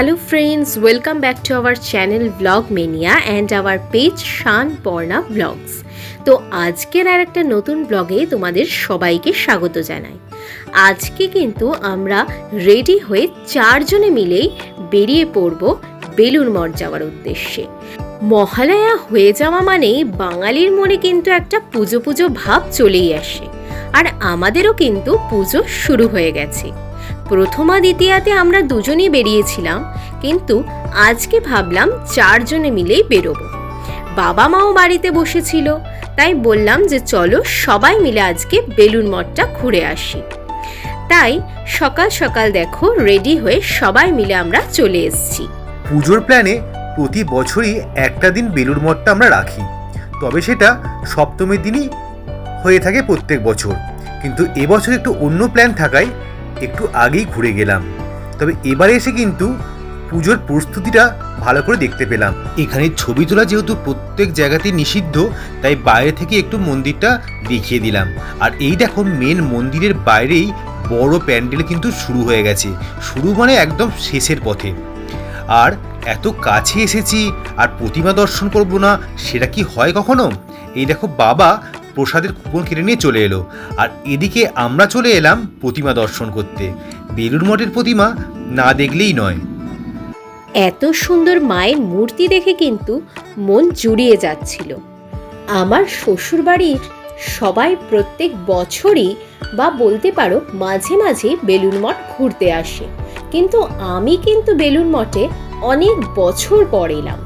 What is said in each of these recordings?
Hello friends welcome back to our channel blog mania and our page Shan Porna blogs তো আজকের আর একটা নতুন ব্লগে তোমাদের সবাইকে স্বাগত জানাই। আজকে কিন্তু আমরা রেডি হয়ে চারজনে মিলেই বেরিয়ে পড়ব বেলুর মঠ যাওয়ার উদ্দেশ্যে। মহালয়া হয়ে যাওয়া মানেই বাঙালির মনে কিন্তু একটা পুজো পুজো ভাব চলেই আসে। আর আমাদেরও কিন্তু পুজো শুরু হয়ে গেছে। প্রথমা দ্বিতীয়াতে আমরা দুজনেই বেরিয়েছিলাম, কিন্তু আজকে ভাবলাম চারজনে মিলেই বেরোবো। বাবা মাও বাড়িতে বসেছিল, তাই বললাম যে চলো সবাই মিলে আজকে বেলুন মঠটা ঘুরে আসি। তাই সকাল সকাল দেখো রেডি হয়ে সবাই মিলে আমরা চলে এসেছি। পুজোর প্ল্যানে প্রতি বছরই একটা দিন বেলুর মঠটা আমরা রাখি। তবে সেটা সপ্তমীর দিনই হয়ে থাকে প্রত্যেক বছর। কিন্তু এবছর একটু অন্য প্ল্যান থাকায় একটু আগেই ঘুরে গেলাম। তবে এবারে এসে কিন্তু পুজোর প্রস্তুতিটা ভালো করে দেখতে পেলাম। এখানে ছবি তোলা যেহেতু প্রত্যেক জায়গাতেই নিষিদ্ধ, তাই বাইরে থেকে একটু মন্দিরটা দেখিয়ে দিলাম। আর এই দেখো মেন মন্দিরের বাইরেই বড় প্যান্ডেল কিন্তু শুরু হয়ে গেছে। শুরু মানে একদম শেষের পথে। আর এত কাছে এসেছি, আর প্রতিমা দর্শন করব না, সেটা কি হয় কখনো? এই দেখো, বাবা প্রসাদের কুপন কেটে নিয়ে চলে এলো। আর এদিকে আমরা চলে এলাম প্রতিমা দর্শন করতে। বেলুর মঠের প্রতিমা না দেখলেই নয়। এত সুন্দর মায়ের মূর্তি দেখে কিন্তু মন জুড়িয়ে যাচ্ছিল। আমার শ্বশুরবাড়ির সবাই প্রত্যেক বছরই বা বলতে পারো মাঝে মাঝে বেলুন মঠ ঘুরতে আসে। কিন্তু আমি কিন্তু বেলুন মঠে অনেক বছর পর এলাম।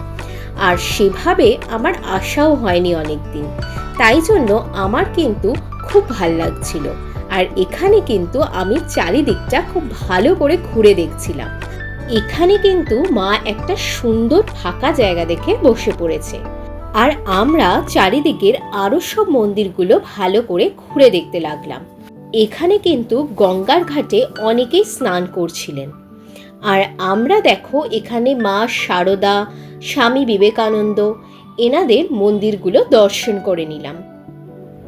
আর সেভাবে আমার আশাও হয়নি অনেক দিন তাই জন্য আমার কিন্তু খুব ভালো লাগছিল। আর এখানে কিন্তু আমি চারিদিকটা খুব ভালো করে ঘুরে দেখছিলাম। এখানে কিন্তু মা একটা সুন্দর ফাঁকা জায়গা দেখে বসে পড়েছে। আর আমরা চারিদিকের আরও সব মন্দিরগুলো ভালো করে ঘুরে দেখতে লাগলাম। এখানে কিন্তু গঙ্গার ঘাটে অনেকেই স্নান করছিলেন। আর আমরা দেখো এখানে মা শারদা স্বামী বিবেকানন্দ এনাদের মন্দিরগুলো দর্শন করে নিলাম।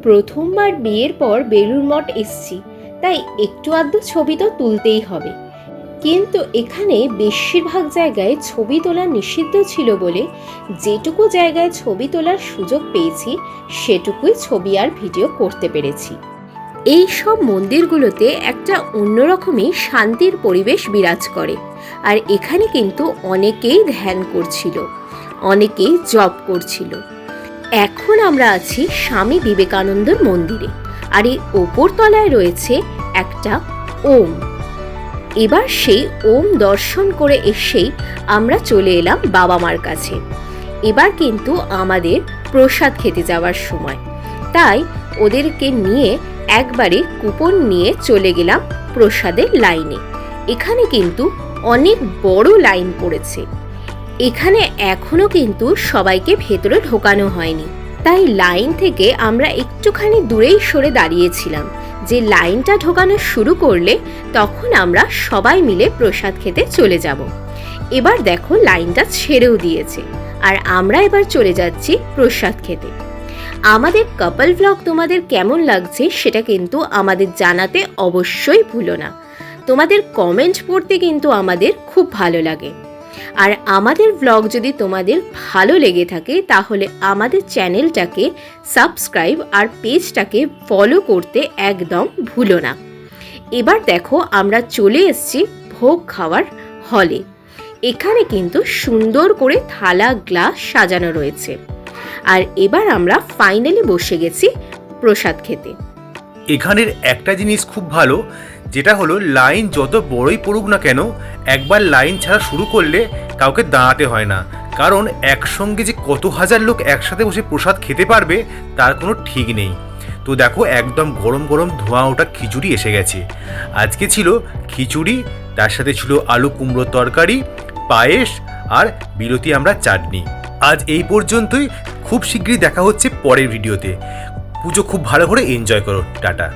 প্রথমবার বিয়ের পর বেলুর মঠ এসছি, তাই একটু আধটু ছবি তো তুলতেই হবে। কিন্তু এখানে বেশিরভাগ জায়গায় ছবি তোলা নিষিদ্ধ ছিল বলে যেটুকু জায়গায় ছবি তোলার সুযোগ পেয়েছি, সেটুকুই ছবি আর ভিডিও করতে পেরেছি। এই সব মন্দিরগুলোতে একটা অন্যরকমই শান্তির পরিবেশ বিরাজ করে, আর এখানে কিন্তু অনেকেই ধ্যান করছিল। অনেকেই জব করছিল। এখন আমরা আছি স্বামী বিবেকানন্দর মন্দিরে আর এই ওপর তলায় রয়েছে একটা ওম। এবার সেই ওম দর্শন করে এসেই আমরা চলে এলাম বাবা মার কাছে। এবার কিন্তু আমাদের প্রসাদ খেতে যাওয়ার সময়। তাই ওদেরকে নিয়ে একবারে কুপন নিয়ে চলে গেলাম প্রসাদের লাইনে। এখানে কিন্তু অনেক বড় লাইন পড়েছে। এখানে এখনও কিন্তু সবাইকে ভেতরে ঢোকানো হয়নি। তাই লাইন থেকে আমরা একটুখানি দূরেই সরে দাঁড়িয়েছিলাম। যে লাইনটা ঢোকানো শুরু করলে তখন আমরা সবাই মিলে প্রসাদ খেতে চলে যাব। এবার দেখো লাইনটা ছেড়েও দিয়েছে। আর আমরা এবার চলে যাচ্ছি প্রসাদ খেতে। আমাদের কাপল ব্লগ তোমাদের কেমন লাগছে সেটা কিন্তু আমাদের জানাতে অবশ্যই ভুলো না। তোমাদের কমেন্ট পড়তে কিন্তু আমাদের খুব ভালো লাগে। আর আমাদের ব্লগ যদি তোমাদের ভালো লেগে থাকে, তাহলে আমাদের চ্যানেলটাকে সাবস্ক্রাইব আর পেজটাকে ফলো করতে একদম ভুলো না। এবার দেখো, আমরা চলে এসেছি ভোগ খাওয়ার হলে এখানে কিন্তু সুন্দর করে থালা গ্লাস সাজানো রয়েছে। আর এবার আমরা ফাইনালি বসে গেছি প্রসাদ খেতে। এখানের একটা জিনিস খুব ভালো, যেটা হলো লাইন যত বড়ই পড়ুক না কেন, একবার লাইন ছাড়া শুরু করলে কাউকে দাঁড়াতে হয় না। কারণ একসঙ্গে যে কত হাজার লোক একসাথে বসে প্রসাদ খেতে পারবে, তার কোনো ঠিক নেই। তো দেখো একদম গরম গরম ধোঁয়া ওটা খিচুড়ি এসে গেছে। আজকে ছিল খিচুড়ি, তার সাথে ছিল আলু কুমড়োর তরকারি, পায়েস আর বিরতি আমরা চাটনি। আজ এই পর্যন্তই। খুব শীঘ্রই দেখা হচ্ছে পরের ভিডিওতে। পুজো খুব ভালো করে এনজয় করো টাটা।